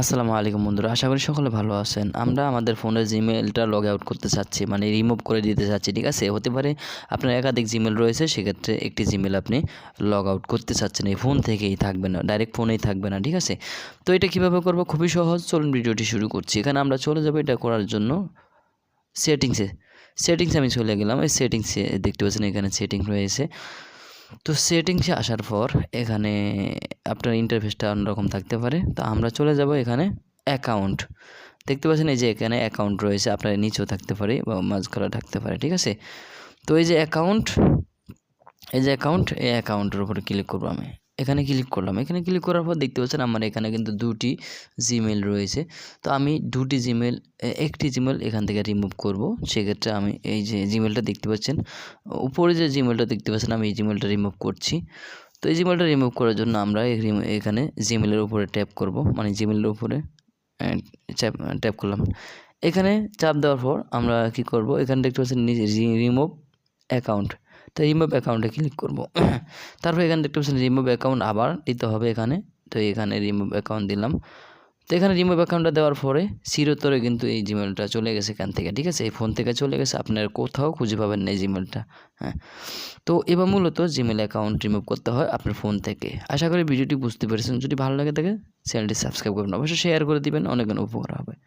আসসালামু আলাইকুম বন্ধুরা, আশা করি সকলে ভালো আছেন। আমরা আমাদের ফোনের জিমেলটা লগ আউট করতে চাচ্ছি মানে রিমুভ করে দিতে চাচ্ছি, ঠিক আছে? হতে পারে আপনার একাধিক জিমেল রয়েছে, সেক্ষেত্রে একটি জিমেল আপনি লগ আউট করতে চাচ্ছেন। এই ফোন থেকেই থাকবে না ডাইরেক্ট ফোনেই থাকবে না, ঠিক আছে? তো এটা কীভাবে করব? খুবই সহজ, চলুন ভিডিওটি শুরু করছি। এখানে আমরা চলে যাব এটা করার জন্য সেটিংসে সেটিংসে আমি চলে গেলাম, এই সেটিংসে দেখতে পাচ্ছেন এখানে সেটিং রয়েছে। তো সেটিংসে আসার পর এখানে আপনার ইন্টারফেসটা অন্যরকম থাকতে পারে। তো আমরা চলে যাব এখানে অ্যাকাউন্ট দেখতে পাচ্ছেন এই যে এখানে অ্যাকাউন্ট রয়েছে, আপনার নিচেও থাকতে পারে বা মাঝখানে থাকতে পারে, ঠিক আছে? তো এই যে অ্যাকাউন্ট এই যে অ্যাকাউন্ট এই অ্যাকাউন্টের উপরে ক্লিক করব আমি। এখানে ক্লিক করলাম। এখানে ক্লিক করার পর দেখতে পাচ্ছেন আমার এখানে কিন্তু দুটি জিমেল রয়েছে। তো আমি দুটি জিমেল একটি জিমেল এখান থেকে রিমুভ করব। সেক্ষেত্রে আমি এই যে জিমেলটা দেখতে পাচ্ছেন, উপরে যে জিমেলটা দেখতে পাচ্ছেন, আমি এই জিমেলটা রিমুভ করছি। তো এই জিমেলটা রিমুভ করার জন্য আমরা এখানে জিমেলের উপরে ট্যাপ করব। মানে জিমেলের উপরে ট্যাপ করলাম। এখানে চাপ দেওয়ার পর আমরা কি করব? এখানে দেখতে পাচ্ছেন রিমুভ অ্যাকাউন্ট তো রিমুভ অ্যাকাউন্টে ক্লিক করব। তারপর এখানে দেখতে পাচ্ছেন রিমুভ অ্যাকাউন্ট আবার দিতে হবে এখানে। তো এখানে রিমুভ অ্যাকাউন্ট দিলাম। তো এখানে রিমুভ অ্যাকাউন্টটা দেওয়ার পরে চিরতরে কিন্তু এই জিমেলটা চলে গেছে এখান থেকে, ঠিক আছে? এই ফোন থেকে চলে গেছে আপনার কোথাও খুঁজে পাবেন না এই জিমেলটা হ্যাঁ? তো এবার মূলত জিমেল অ্যাকাউন্ট রিমুভ করতে হয় আপনার ফোন থেকে। আশা করি ভিডিওটি বুঝতে পেরেছেন। যদি ভালো লাগে থাকে চ্যানেলটি সাবস্ক্রাইব করবেন। অবশ্যই শেয়ার করে দিবেন। অনেক উপকার হবে।